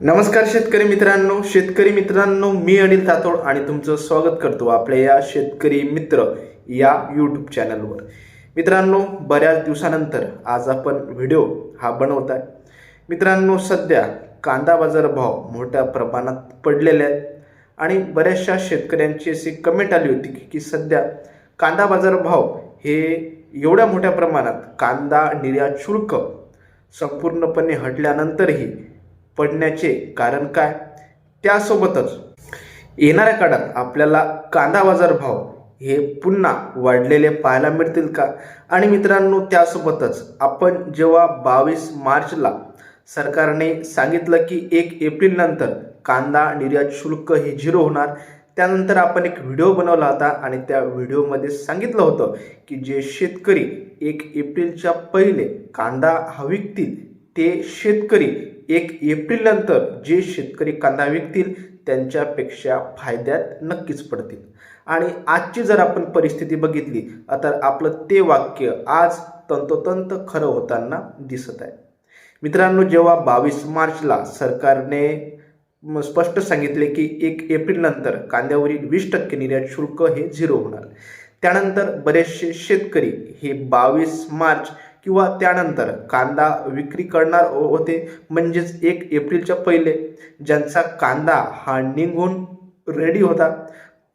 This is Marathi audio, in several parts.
नमस्कार शेतकरी मित्रांनो. शेतकरी मित्रांनो मी अनिल तातोड आणि तुमचं स्वागत करतो आपल्या या शेतकरी मित्र या यूट्यूब चॅनलवर मित्रांनो बऱ्याच दिवसानंतर आज आपण व्हिडिओ हा बनवत आहे. मित्रांनो सध्या कांदा बाजार भाव मोठ्या प्रमाणात पडलेले आहेत आणि बऱ्याचशा शेतकऱ्यांची अशी कमेंट आली होती की- की सध्या कांदा बाजार भाव हे एवढ्या मोठ्या प्रमाणात कांदा निर्यात शुल्क संपूर्णपणे हटल्यानंतरही पडण्याचे कारण काय? त्यासोबतच येणाऱ्या काळात आपल्याला कांदा बाजार भाव हे पुन्हा वाढलेले पाहायला मिळतील का? आणि मित्रांनो त्यासोबतच आपण जेव्हा बावीस मार्चला सरकारने सांगितलं की एक एप्रिल नंतर कांदा निर्यात शुल्क हे झिरो होणार त्यानंतर आपण एक व्हिडिओ बनवला होता आणि त्या व्हिडिओमध्ये सांगितलं होतं की जे शेतकरी एक एप्रिलच्या पहिले कांदा हा विकतील ते शेतकरी एक एप्रिल नंतर जे शेतकरी कांदा विकतील त्यांच्यापेक्षा फायद्यात नक्कीच पडतील. आणि आजची जर आपण परिस्थिती बघितली तर आपलं ते वाक्य आज तंतोतंत खरं होताना दिसत आहे. मित्रांनो जेव्हा बावीस मार्चला सरकारने स्पष्ट सांगितले की एक एप्रिल नंतर कांद्यावरील वीस टक्के निर्यात शुल्क हे झिरो होणार. त्यानंतर बरेचसे शेतकरी हे बावीस मार्च किंवा त्यानंतर कांदा विक्री करणार हो- होते. म्हणजेच एक एप्रिलच्या पहिले ज्यांचा कांदा हा निघून रेडी होता.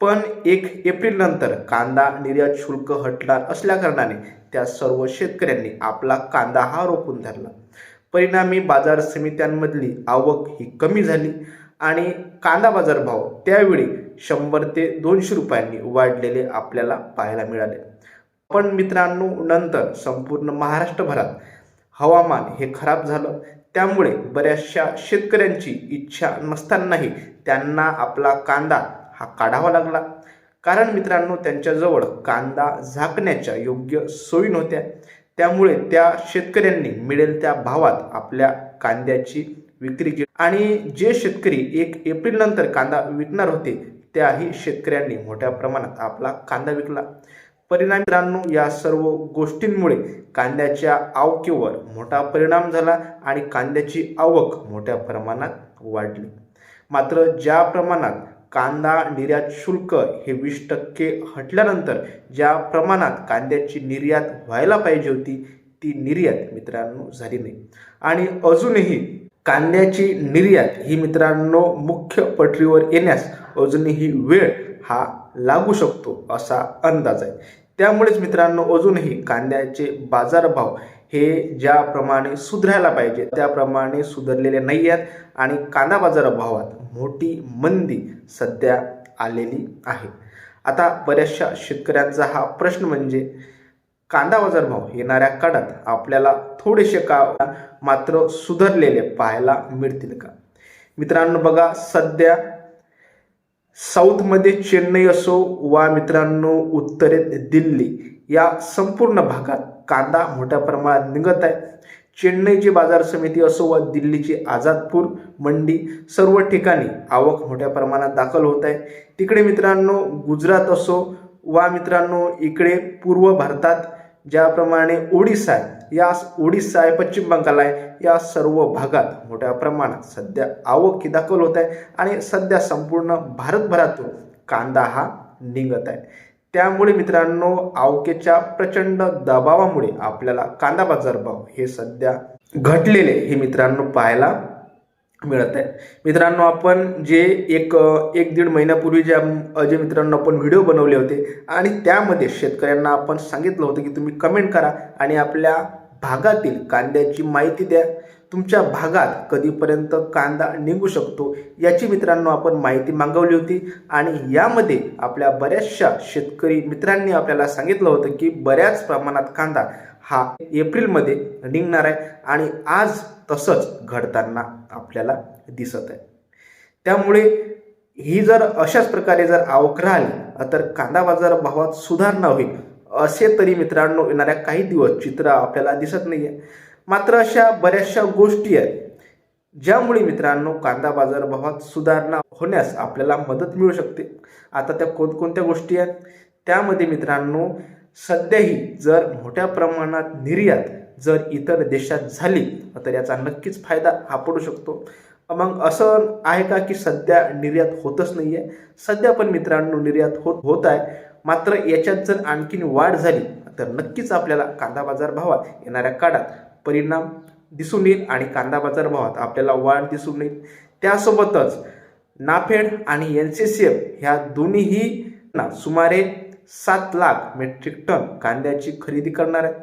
पण एक एप्रिल नंतर कांदा निर्यात शुल्क हटणार असल्याकारणाने त्या सर्व शेतकऱ्यांनी आपला कांदा हा रोखून धरला. परिणामी बाजार समित्यांमधली आवक ही कमी झाली आणि कांदा बाजार भाव त्यावेळी शंभर ते दोनशे रुपयांनी वाढलेले आपल्याला पाहायला मिळाले. पण मित्रांनो नंतर संपूर्ण महाराष्ट्रभरात हवामान हे खराब झालं. त्यामुळे बऱ्याचशा शेतकऱ्यांची इच्छा नसतानाही त्यांना आपला कांदा हा काढावा लागला. कारण मित्रांनो त्यांच्याजवळ कांदा झाकण्याच्या योग्य सोयी नव्हत्या. त्यामुळे त्या शेतकऱ्यांनी मिळेल त्या भावात आपल्या कांद्याची विक्री केली. आणि जे शेतकरी एक एप्रिल नंतर कांदा विकणार होते त्याही शेतकऱ्यांनी मोठ्या प्रमाणात आपला कांदा विकला. परिणाम मित्रांनो या सर्व गोष्टींमुळे कांद्याच्या आवकेवर मोठा परिणाम झाला आणि कांद्याची आवक मोठ्या प्रमाणात वाढली. मात्र ज्या प्रमाणात कांदा निर्यात शुल्क हे वीस टक्के हटल्यानंतर ज्या प्रमाणात कांद्याची निर्यात व्हायला पाहिजे होती ती निर्यात मित्रांनो झाली नाही. आणि अजूनही कांद्याची निर्यात ही मित्रांनो मुख्य पटरीवर येण्यास अजूनही वेळ हा लागू शकतो असा अंदाज आहे. त्यामुळेच मित्रांनो अजूनही कांद्याचे बाजारभाव हे ज्याप्रमाणे सुधारायला पाहिजे त्याप्रमाणे सुधारलेले नाही आहेत आणि कांदा बाजारभावात मोठी मंदी सध्या आलेली आहे. आता बऱ्याचशा शेतकऱ्यांचा हा प्रश्न म्हणजे कांदा बाजारभाव येणाऱ्या काळात आपल्याला थोडेसे का मात्र सुधारलेले पाहायला मिळतील का? मित्रांनो बघा सध्या साऊथमध्ये चेन्नई असो वा मित्रांनो उत्तरेत दिल्ली या संपूर्ण भागात कांदा मोठ्या प्रमाणात निघत आहे. चेन्नईची बाजार समिती असो वा दिल्लीची आझादपूर मंडी सर्व ठिकाणी आवक मोठ्या प्रमाणात दाखल होत आहे. तिकडे मित्रांनो गुजरात असो वा मित्रांनो इकडे पूर्व भारतात ज्याप्रमाणे ओडिसा आहे या ओडिसा आहे पश्चिम बंगाल आहे या सर्व भागात मोठ्या प्रमाणात सध्या आवक दाखल होत आहे आणि सध्या संपूर्ण भारतभरातून कांदा हा निघत आहे. त्यामुळे मित्रांनो आवकेच्या प्रचंड दबावामुळे आपल्याला कांदा बाजारभाव हे सध्या घटलेले हे मित्रांनो पाहायला मिळत आहे मित्रांनो आपण जे एक एक दीड महिन्यापूर्वी ज्या जे मित्रांनो आपण व्हिडिओ बनवले होते आणि त्यामध्ये शेतकऱ्यांना आपण सांगितलं होतं की तुम्ही कमेंट करा आणि आपल्या भागातील कांद्याची माहिती द्या. तुमच्या भागात कधीपर्यंत कांदा निघू शकतो याची मित्रांनो आपण माहिती मागवली होती आणि यामध्ये आपल्या बऱ्याचशा शेतकरी मित्रांनी आपल्याला सांगितलं होतं की बऱ्याच प्रमाणात कांदा हा एप्रिलमध्ये निघणार आहे आणि आज तसंच घडताना आपल्याला दिसत आहे. त्यामुळे ही जर अशाच प्रकारे जर आवक राहिली तर कांदा बाजार भावात सुधारणा होईल असे तरी मित्रांनो येणाऱ्या काही दिवस चित्र आपल्याला दिसत नाही आहे मात्र अशा बऱ्याचशा गोष्टी आहेत ज्यामुळे मित्रांनो कांदा बाजार भावात सुधारणा होण्यास आपल्याला मदत मिळू शकते. आता त्या कोणकोणत्या गोष्टी आहेत? त्यामध्ये मित्रांनो सध्याही जर मोठ्या प्रमाणात निर्यात जर इतर देशात झाली तर याचा नक्कीच फायदा हा पडू शकतो. मग असं आहे का की सध्या निर्यात होतच नाही आहे सध्या पण मित्रांनो निर्यात होत होत आहे. मात्र याच्यात जर आणखीन वाढ झाली तर नक्कीच आपल्याला कांदा बाजार भावात येणाऱ्या काळात परिणाम दिसून येईल आणि कांदा बाजार भावात आपल्याला वाढ दिसून येईल. त्यासोबतच नाफेड आणि एन सी सी एफ ह्या दोन्हीही ना सुमारे सात लाख मेट्रिक टन कांद्याची खरेदी करणार आहेत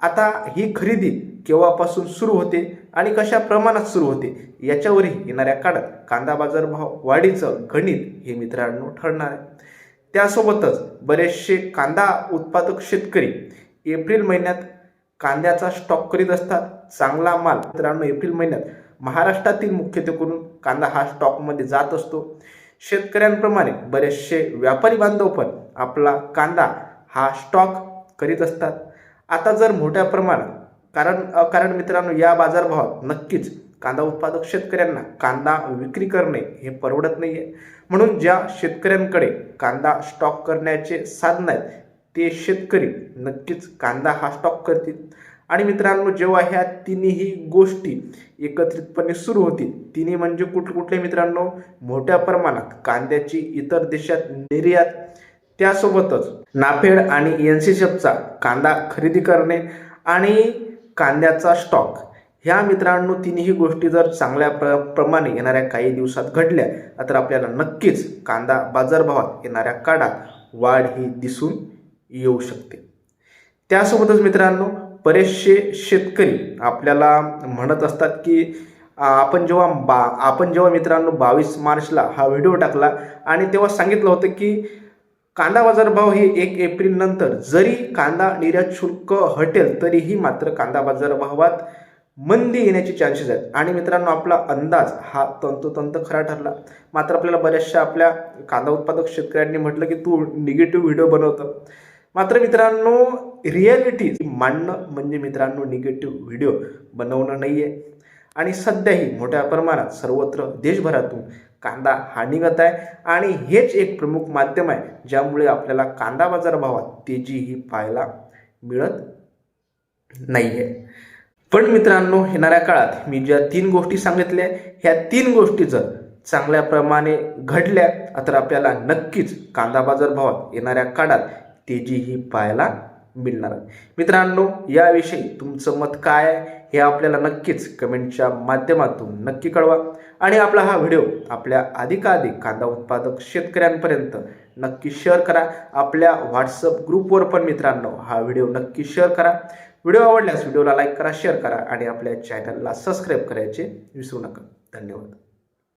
आता ही खरेदी केव्हापासून सुरू होते आणि कशा प्रमाणात सुरू होते याच्यावरही येणाऱ्या काळात कांदा बाजारभाव वाढीचं गणित हे मित्रांनो ठरणार आहे. त्यासोबतच बरेचसे कांदा उत्पादक शेतकरी एप्रिल महिन्यात कांद्याचा स्टॉक करीत असतात. चांगला माल मित्रांनो एप्रिल महिन्यात महाराष्ट्रातील मुख्यत्वे करून कांदा हा स्टॉकमध्ये जात असतो. शेतकऱ्यांप्रमाणे बरेचसे व्यापारी बांधव पण आपला कांदा हा स्टॉक करीत असतात. आता जर मोठ्या प्रमाणात कारण कारण मित्रांनो या बाजारभावात नक्कीच कांदा उत्पादक शेतकऱ्यांना कांदा विक्री करणे हे परवडत नाही आहे म्हणून ज्या शेतकऱ्यांकडे कांदा स्टॉक करण्याचे साधन आहेत ते शेतकरी नक्कीच कांदा हा स्टॉक करतील. आणि मित्रांनो जेव्हा ह्या तिन्ही गोष्टी एकत्रितपणे सुरू होतील तिन्ही म्हणजे कुठ कुठले मित्रांनो? मोठ्या प्रमाणात कांद्याची इतर देशात निर्यात. त्यासोबतच नाफेड आणि एन सी एफचा कांदा खरेदी करणे आणि कांद्याचा स्टॉक ह्या मित्रांनो तिन्ही गोष्टी जर चांगल्या प्र प्रमाणे येणाऱ्या काही दिवसात घडल्या तर आपल्याला नक्कीच कांदा बाजारभावात येणाऱ्या काळात वाढ ही दिसून येऊ शकते. त्यासोबतच मित्रांनो बरेचसे शेतकरी आपल्याला म्हणत असतात की आपण जेव्हा बा आपण जेव्हा मित्रांनो बावीस मार्चला हा व्हिडिओ टाकला आणि तेव्हा सांगितलं होतं की कांदा बाजारभाव हे एक एप्रिल नंतर जरी कांदा निर्यात शुल्क हटेल तरीही मात्र कांदा बाजारभावात मंदी येण्याचे चान्सेस आहेत. आणि मित्रांनो आपला अंदाज हा तंतोतंत खरा ठरला. मात्र आपल्याला बऱ्याचशा आपल्या कांदा उत्पादक शेतकऱ्यांनी म्हटलं की तू निगेटिव्ह व्हिडिओ बनवतं. मात्र मित्रांनो रिॲलिटी मांडणं म्हणजे मित्रांनो निगेटिव्ह व्हिडिओ बनवणं नाही आहे आणि सध्याही मोठ्या प्रमाणात सर्वत्र देशभरातून कांदा हा निघत आहे. आणि हेच एक प्रमुख माध्यम आहे ज्यामुळे आपल्याला कांदा बाजार भावात तेजी ही पाहायला मिळत नाही आहे पण मित्रांनो येणाऱ्या काळात मी ज्या तीन गोष्टी सांगितल्या ह्या तीन गोष्टी जर चांगल्या प्रमाणे घडल्या तर आपल्याला नक्कीच कांदा बाजार भावात येणाऱ्या काळात तेजी ही पाहायला मिळणार. मित्रांनो याविषयी तुमचं मत काय आहे हे आपल्याला नक्कीच कमेंटच्या माध्यमातून नक्की कळवा. आणि आपला हा व्हिडिओ आपल्या अधिकाधिक कांदा उत्पादक शेतकऱ्यांपर्यंत नक्की शेअर करा. आपल्या व्हॉट्सअप ग्रुपवर पण मित्रांनो हा व्हिडिओ नक्की शेअर करा. व्हिडिओ आवडल्यास व्हिडिओला लाईक करा शेअर करा आणि आपल्या चॅनलला सबस्क्राईब करायचे विसरू नका. धन्यवाद.